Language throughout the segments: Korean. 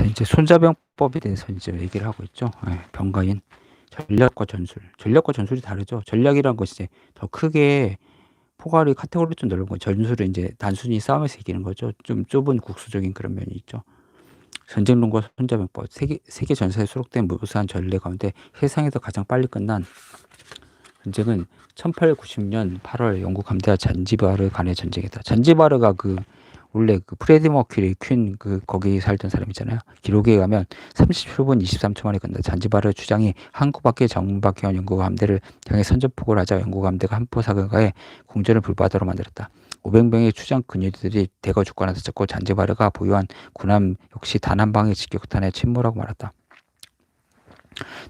자, 이제 손자병법에 대해서 이제 얘기를 하고 있죠. 예, 병가인 전략과 전술. 전략과 전술이 다르죠. 전략이란 것이 이제 더 크게 포괄이 카테고리 좀 넓은 거. 전술은 이제 단순히 싸움에서 이기는 거죠. 좀 좁은 국수적인 그런 면이 있죠. 전쟁론과 손자병법. 세계, 세계 전사에 수록된 무수한 전례 가운데 세상에서 가장 빨리 끝난 전쟁은 1890년 8월 영국 함대와 잔지바르 간의 전쟁이다. 잔지바르가 그 원래 그 프레디 머큐리 퀸 그 거기 살던 사람이잖아요. 기록에 가면 37분 23초 만에 끝나. 잔지바르 주장이 한국 밖에 정박해온 영국 함대를 향해 선전포고를 하자 영국 함대가 한포 사격가에 공전을 불바다로 만들었다. 500명의 추장 근위들이 대거 죽거나 다쳤고 잔지바르가 보유한 군함 역시 단 한 방의 직격탄에 침몰하고 말았다.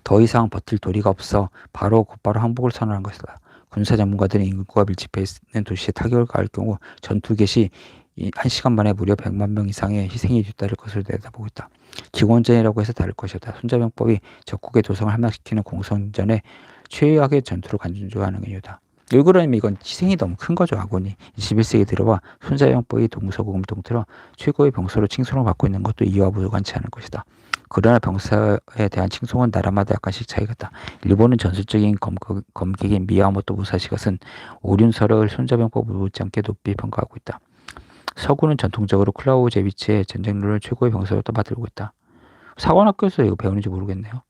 더 이상 버틸 도리가 없어 바로 곧바로 항복을 선언한 것이다. 군사 전문가들은 인구가 밀집해 있는 도시에 타격을 가할 경우 전투 개시 한 시간 만에 무려 100만 명 이상의 희생이 뒤따를 것을 내다보고 있다. 기원전이라고 해서 다를 것이다. 손자병법이 적국의 도성을 함락시키는 공성전에 최악의 전투를 간주하는 이유다. 왜 그러냐면 이건 희생이 너무 큰 거죠, 아군이. 21세기 들어와 손자병법이 동서고금 통틀어 최고의 병사로 칭송을 받고 있는 것도 이와 무관치 않을 것이다. 그러나 병사에 대한 칭송은 나라마다 약간씩 차이가 있다. 일본은 전술적인 검객, 검객인 미야모토 무사시 것은 오륜설을 손자병법을 못지않게 높이 평가하고 있다. 서구는 전통적으로 클라우제비치의 전쟁론을 최고의 병사로 떠받들고 있다. 사관학교에서 이거 배우는지 모르겠네요.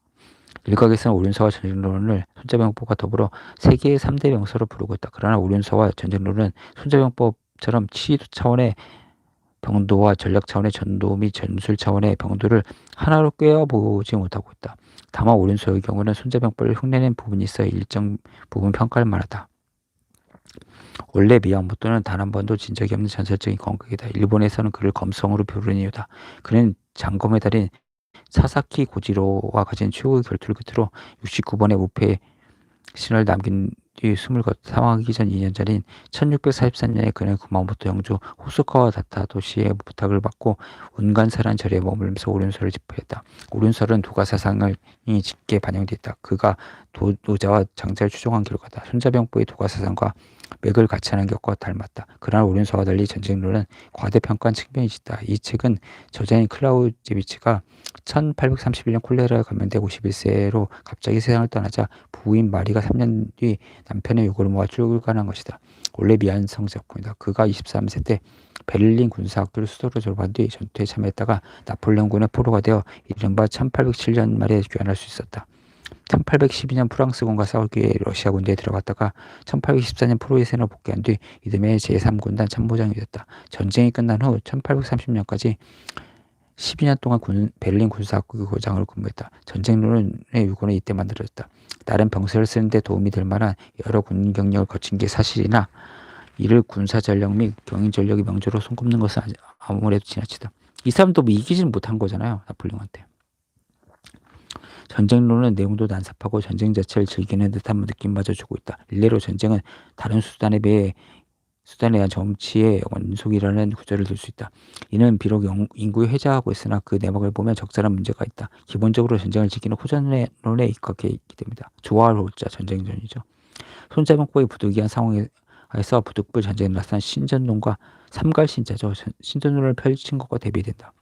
일각에서는 오륜서와 전쟁론을 손자병법과 더불어 세계의 3대 병사로 부르고 있다. 그러나 오륜서와 전쟁론은 손자병법처럼 치유 차원의 병도와 전략 차원의 전도 및 전술 차원의 병도를 하나로 꿰어보지 못하고 있다. 다만 오륜서의 경우는 손자병법을 흉내낸 부분이 있어 일정 부분 평가할 만하다. 원래 미야모토는 단 한 번도 진 적이 없는 전설적인 건극이다. 일본에서는 그를 검성으로 부르는 이유다. 그는 장검의 달인 사사키 고지로와 가진 최고의 결투를 끝으로 69번의 무패 신을 남긴 뒤 숨을 걷 사망하기 전 2년 전인 1644년에 그는 구마모토 영주 호소카와 다타 도시의 부탁을 받고 운간사란 절에 머물면서 오륜설을 집필했다. 오륜설은 도가 사상을 짙게 반영돼 있다. 그가 도, 노자와 장자를 추종한 결과다. 손자병법의 도가 사상과 맥을 같이 하는 것과 닮았다. 그러나 오륜서와 달리 전쟁론은 과대평가한 측면이 있다. 이 책은 저자인 클라우제비치가 1831년 콜레라에 감염돼 51세로 갑자기 세상을 떠나자 부인 마리가 3년 뒤 남편의 요구를 모아 출간한 것이다. 원래 미안성 작품이다. 그가 23세 때 베를린 군사학교를 수도로 졸업한 뒤 전투에 참여했다가 나폴레옹군의 포로가 되어 이른바 1807년 말에 귀환할 수 있었다. 1812년 프랑스군과 싸우기 위해 러시아 군대에 들어갔다가 1814년 프로이센으로 복귀한 뒤 이듬해 제3군단 참모장이 됐다. 전쟁이 끝난 후 1830년까지 12년 동안 군, 베를린 군사학교 교장으로 근무했다. 전쟁론의 유고는 이때 만들어졌다. 다른 병사를 쓰는데 도움이 될 만한 여러 군 경력을 거친 게 사실이나 이를 군사 전력 및 경영 전력의 명제로 손꼽는 것은 아무래도 지나치다. 이 사람도 뭐 이기지는 못한 거잖아요. 나폴레옹한테. 전쟁론은 내용도 난삽하고 전쟁 자체를 즐기는 듯한 느낌마저 주고 있다. 일례로 전쟁은 다른 수단에 비해 수단에 대한 정치의 원속이라는 구절을 들 수 있다. 이는 비록 인구에 회자하고 있으나 그 내막을 보면 적절한 문제가 있다. 기본적으로 전쟁을 지키는 호전론에 입각해 있기 때문이다. 조화를 호자 전쟁전이죠. 손자병법의 부득이한 상황에서 부득불 전쟁이 나타난 신전론과 삼갈신자죠. 신전론을 펼친 것과 대비된다.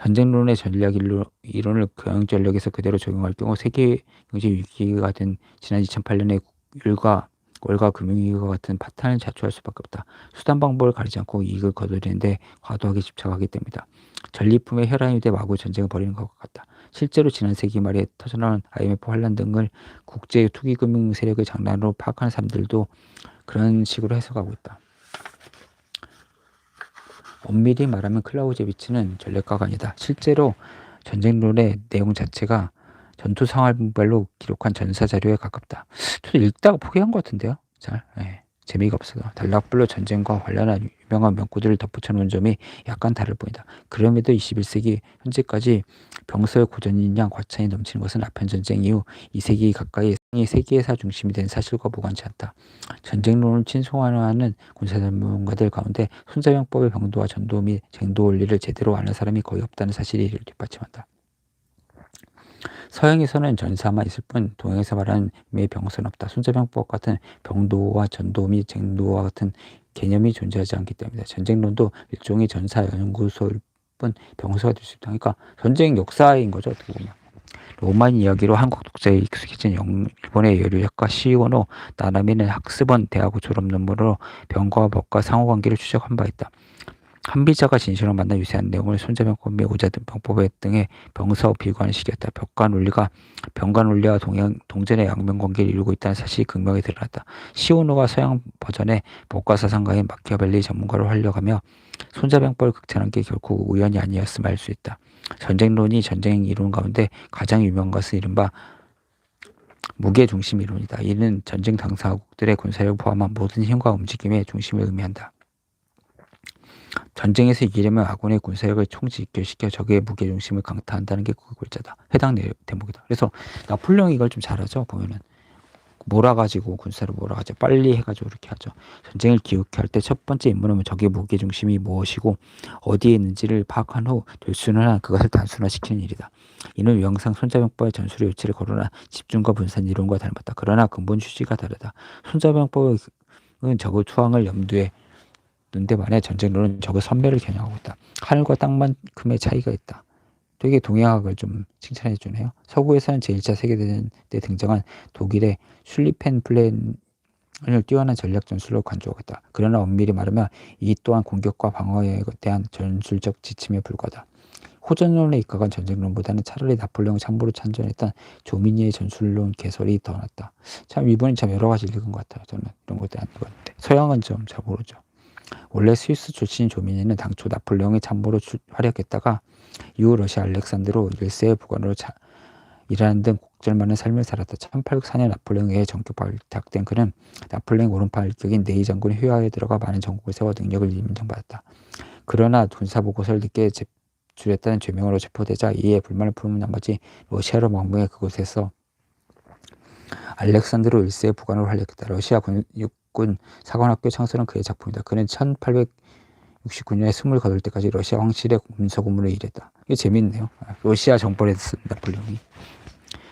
전쟁론의 전략 이론을 경영 전략에서 그대로 적용할 경우 세계 경제 위기가 된 지난 2008년의 율과 월가 금융위기와 같은 파탄을 자초할 수밖에 없다. 수단 방법을 가리지 않고 이익을 거두려는데 과도하게 집착하기 때문이다. 전리품의 혈안이 돼 마구 전쟁을 벌이는 것 같다. 실제로 지난 세기 말에 터져나온 IMF 환란 등을 국제 투기 금융 세력의 장난으로 파악하는 사람들도 그런 식으로 해석하고 있다. 엄밀히 말하면 클라우제비치는 전략가가 아니다. 실제로 전쟁론의 내용 자체가 전투 상황별로 기록한 전사 자료에 가깝다. 저도 읽다가 포기한 것 같은데요. 잘 예, 재미가 없어서 단락별로 전쟁과 관련한 유명한 명구들을 덧붙여 놓은 점이 약간 다를 뿐이다. 그럼에도 21세기 현재까지 병서의 고전인 양 과찬이 넘치는 것은 아편 전쟁 이후 2세기 가까이 세계사 중심이 된 사실과 무관치 않다. 전쟁론을 친송하는 군사 전문가들 가운데 손자병법의 병도와 전도 및 쟁도 원리를 제대로 아는 사람이 거의 없다는 사실이 이를 뒷받침한다. 서양에서는 전사만 있을 뿐 동양에서 말하는 매 병서는 없다. 손자병법 같은 병도와 전도 및 쟁도와 같은 개념이 존재하지 않기 때문이다. 전쟁론도 일종의 전사 연구소일 나쁜 병서가 될 수 있다. 그러니까 전쟁 역사인 거죠 어떻게 보면. 로만 이야기로 한국 독자에 익숙해진 영- 일본의 여류작가 시오노 나나미는 학습원 대학 졸업 논문으로 병과 법과 상호관계를 추적한 바 있다. 한비자가 진실을 만나 유세한 내용을 손자병법 및 오자든 병법에 등의 병서 비관시켰다. 벽과 논리가 병과 논리와 동양, 동전의 양면 관계를 이루고 있다는 사실이 극명히 드러났다. 시오노가 서양 버전의 법과 사상가인 마키아벨리 전문가로 활력하며 손자병법을 극찬한 게 결코 우연이 아니었음을 알 수 있다. 전쟁론이 전쟁 이론 가운데 가장 유명한 것은 이른바 무게 중심 이론이다. 이는 전쟁 당사국들의 군사력을 포함한 모든 힘과 움직임의 중심을 의미한다. 전쟁에서 이기려면 아군의 군사력을 총집결시켜 적의 무게 중심을 강타한다는 게그 글자다. 해당 내- 대목이다. 그래서 나폴레옹 이걸 좀 잘하죠. 보면은 몰아가지고 군사를 몰아가지고 빨리 해가지고 이렇게 하죠. 전쟁을 기억할 때 첫 번째 임무는 적의 무게 중심이 무엇이고 어디에 있는지를 파악한 후 될수는 그것을 단순화시키는 일이다. 이는 유형상 손자병법의 전술의 요체를 거론한 집중과 분산 이론과 닮았다. 그러나 근본 취지가 다르다. 손자병법은 적의 투항을 염두에 둔데 반해 전쟁론은 적의 선멸을 겨냥하고 있다. 하늘과 땅만큼의 차이가 있다. 되게 동양학을 좀 칭찬해 주네요. 서구에서는 제1차 세계대전 때 등장한 독일의 슐리펜 플랜을 뛰어난 전략 전술로 간주하고 있다. 그러나 엄밀히 말하면 이 또한 공격과 방어에 대한 전술적 지침에 불과하다. 호전론에 입각한 전쟁론보다는 차라리 나폴레옹 참고로 찬전했던 조미니의 전술론 개설이 더 낫다. 참 이분이 참 여러 가지 읽은 것 같아요. 저는 이런 것에 대한 건데 서양은 좀 잘 모르죠. 원래 스위스 출신 조미니는 당초 나폴레옹의 참모로 출- 활약했다가 이후 러시아 알렉산드로 1세의 부관으로 자, 일하는 등 곡절 많은 삶을 살았다. 1804년 나폴레옹에 정격 발탁된 그는 나폴레옹 오른팔 일격인 네이 장군의 휘하에 들어가 많은 전국을 세워 능력을 인정받았다. 그러나 군사 보고서를 늦게 제출했다는 죄명으로 체포되자 이에 불만을 품은 나머지 러시아로 망명해 그곳에서 알렉산드로 1세의 부관으로 활약했다. 러시아 군, 육 군 사관학교 창설은 그의 작품이다. 그는 1869년에 스물 거둘 때까지 러시아 황실의 문서 고문을 일했다. 이게 재밌네요. 아, 러시아 정벌에 쓴 나폴레옹이.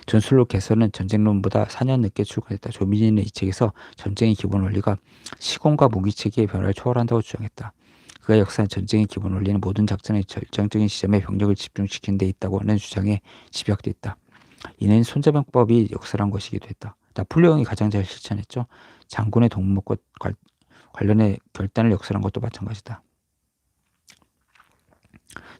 전술로 개설은 전쟁론보다 4년 늦게 출간했다. 조민희는 이 책에서 전쟁의 기본 원리가 시공과 무기 체계의 변화를 초월한다고 주장했다. 그가 역사한 전쟁의 기본 원리는 모든 작전의 결정적인 시점에 병력을 집중시키는 데 있다고 하는 주장에 집약돼 있다. 이는 손자병법이 역사란 것이기도 했다. 나폴레옹이 가장 잘 실천했죠. 장군의 동목과 관- 관련해 결단을 역설한 것도 마찬가지다.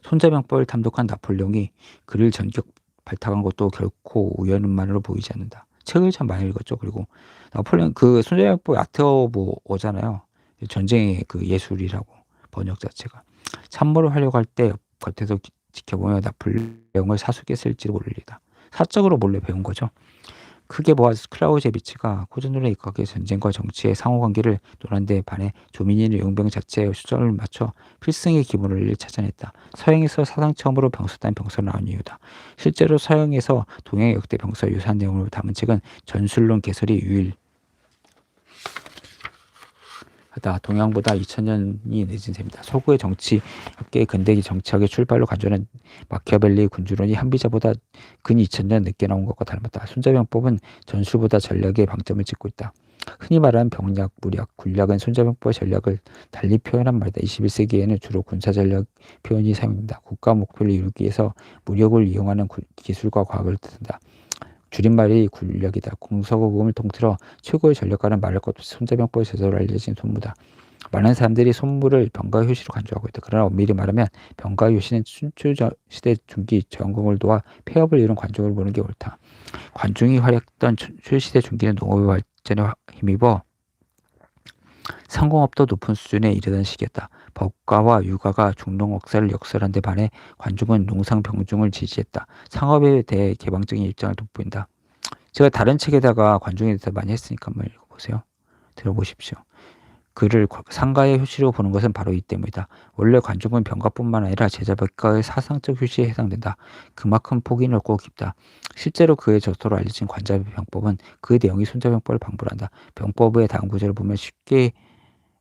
손자병법을 탐독한 나폴레옹이 그를 전격 발탁한 것도 결코 우연만으로 보이지 않는다. 책을 참 많이 읽었죠. 그리고 나폴레옹 그 손자병법 오잖아요. 전쟁의 그 예술이라고 번역 자체가 참모를 하려고 할때 겉에서 기- 지켜보면 나폴레옹을 사수게 쓸지도 모르리다. 사적으로 몰래 배운 거죠. 크게 보아 클라우제비치가 코전론의 입각의 전쟁과 정치의 상호관계를 논한 데 반해 조민희는 용병 자체의 수정을 맞춰 필승의 기본 원리를 찾아냈다. 서양에서 사상 처음으로 병서단 병서를 나온 이유다. 실제로 서양에서 동양 역대 병서 유사한 내용을 담은 책은 전술론 개설이 유일 하다. 동양보다 2000년이 늦은 셈이다. 서구의 정치, 업계의 근대기 정치학의 출발로 간주하는 마키아벨리의 군주론이 한비자보다 근 2000년 늦게 나온 것과 닮았다. 손자병법은 전술보다 전략에 방점을 찍고 있다. 흔히 말하는 병략, 무략, 군략은 손자병법의 전략을 달리 표현한 말이다. 21세기에는 주로 군사 전략 표현이 사용된다. 국가 목표를 이루기 위해서 무력을 이용하는 구- 기술과 과학을 뜻한다. 줄임말이 군략이다. 공서국을 통틀어 최고의 전략가는 말할 것 없이 손자병법의 제도로 알려진 손무다. 많은 사람들이 손무를 병가 효시로 간주하고 있다. 그러나 엄밀히 말하면 병가 효시는 춘추 저- 시대 중기 전공을 도와 폐업을 이룬 관중을 보는 게 옳다. 관중이 활약했던 춘추 시대 중기는 농업의 발전에 화- 힘입어 상공업도 높은 수준에 이르던 시기였다. 법가와 육아가 중농 억사를 역설한 데 반해 관중은 농상 병중을 지지했다. 상업에 대해 개방적인 입장을 돋보인다. 제가 다른 책에다가 관중에 대해서 많이 했으니까 한번 읽어보세요. 들어보십시오. 그를 과- 상가의 효시로 보는 것은 바로 이 때문이다. 원래 관중은 병가뿐만 아니라 제자백가의 사상적 효시에 해당된다. 그만큼 폭이 넓고 깊다. 실제로 그의 저서로 알려진 관자병법은 그 내용이 손자병법을 방불한다. 병법의 다음 구절을 보면 쉽게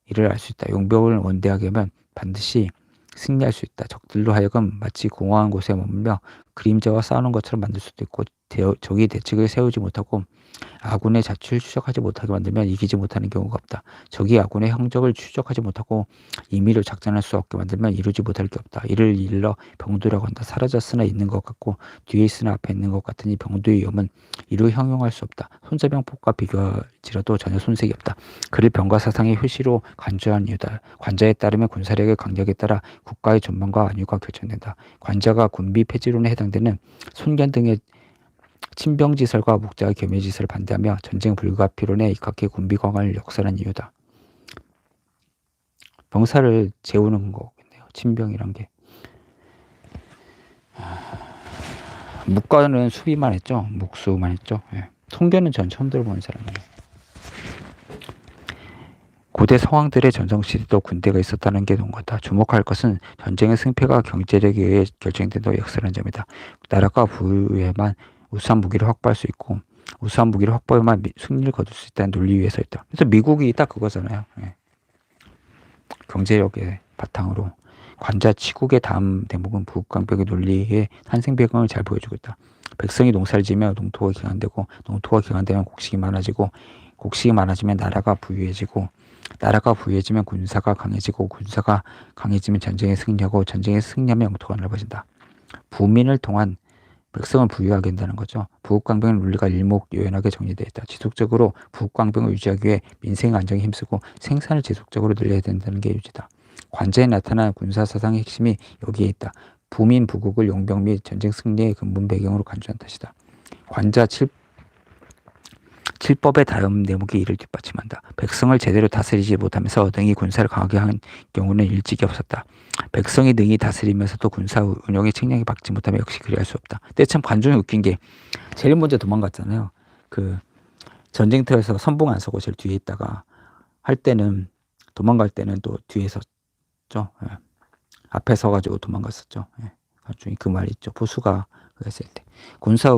이를 알 수 있다. 용병을 원대하게 하면 반드시 승리할 수 있다. 적들로 하여금 마치 공허한 곳에 머물며 그림자와 싸우는 것처럼 만들 수도 있고 대- 적이 대책을 세우지 못하고 아군의 자취를 추적하지 못하게 만들면 이기지 못하는 경우가 없다. 적이 아군의 행적을 추적하지 못하고 임의로 작전할 수 없게 만들면 이루지 못할 게 없다. 이를 일러 병도라고 한다. 사라졌으나 있는 것 같고 뒤에 있으나 앞에 있는 것 같으니 병도의 위험은 이루 형용할 수 없다. 손자병법과 비교할지라도 전혀 손색이 없다. 그를 병과 사상의 효시로 간주한 이유다. 관자에 따르면 군사력의 강력에 따라 국가의 전망과 안위가 결정된다. 관자가 군비 폐지론에 해당되는 손견 등의 친병지설과 목자의 겸해지설을 반대하며 전쟁 불가피론에 입각해 군비 강화를 역설한 이유다. 병사를 재우는 거겠네요. 친병이란 게. 묵과는 수비만 했죠. 묵수만 했죠. 예. 송견은 전 처음 들어보는 사람이에요. 고대 서왕들의 전성시대도 군대가 있었다는 게 동거다. 주목할 것은 전쟁의 승패가 경제력에 의해 결정된다고 역설한 점이다. 나라가 부유에만 우수한 무기를 확보할 수 있고 우수한 무기를 확보해만 미- 승리를 거둘 수 있다는 논리 위에서 있다. 그래서 미국이 딱 그거잖아요. 예. 경제력의 바탕으로 관자 치국의 다음 대목은 부국강벽의 논리의 탄생 배경을 잘 보여주고 있다. 백성이 농사를 지으며 농토가 기간되고 농토가 기간되면 곡식이 많아지고 곡식이 많아지면 나라가 부유해지고 나라가 부유해지면 군사가 강해지고 군사가 강해지면 전쟁에 승리하고 전쟁에 승리하면 영토가 넓어진다. 부민을 통한 백성을 부유하게 한다는 거죠. 부국강병의 논리가 일목요연하게 정리되어 있다. 지속적으로 부국강병을 유지하기 위해 민생 안정에 힘쓰고 생산을 지속적으로 늘려야 된다는 게 유지다. 관자에 나타난 군사 사상의 핵심이 여기에 있다. 부민 부국을 용병 및 전쟁 승리의 근본 배경으로 간주한 탓이다. 관자 7, 칠법의 다음 대목이 이를 뒷받침한다. 백성을 제대로 다스리지 못하면서 능히 군사를 강하게 한 경우는 일찍이 없었다. 백성이 능히 다스리면서도 군사 운영에 책량이 박지 못하면 역시 그리할 수 없다. 근데 참 관중이 웃긴 게 제일 먼저 도망갔잖아요. 그 전쟁터에서 선봉 안 서고 제일 뒤에 있다가 할 때는 도망갈 때는 또 뒤에 섰죠. 예. 앞에 서가지고 도망갔었죠. 예. 관중이 그 말 있죠. 보수가 그랬을 때 군사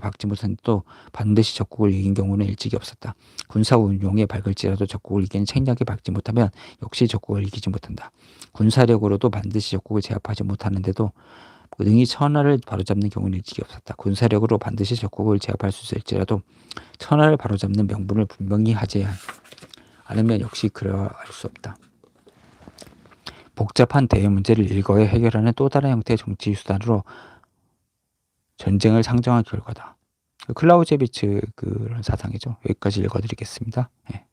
박지 못한데도 반드시 적국을 이긴 경우는 일찍이 없었다. 군사 운용에 밝을지라도 적국을 이기는 책략에 박지 못하면 역시 적국을 이기지 못한다. 군사력으로도 반드시 적국을 제압하지 못하는데도 능히 천하를 바로잡는 경우는 일찍이 없었다. 군사력으로 반드시 적국을 제압할 수 있을지라도 천하를 바로잡는 명분을 분명히 하지 않으면 역시 그러할 수 없다. 복잡한 대외 문제를 일거에 해결하는 또 다른 형태의 정치 수단으로 전쟁을 상정한 결과다. 클라우제비츠 그런 사상이죠. 여기까지 읽어드리겠습니다. 예.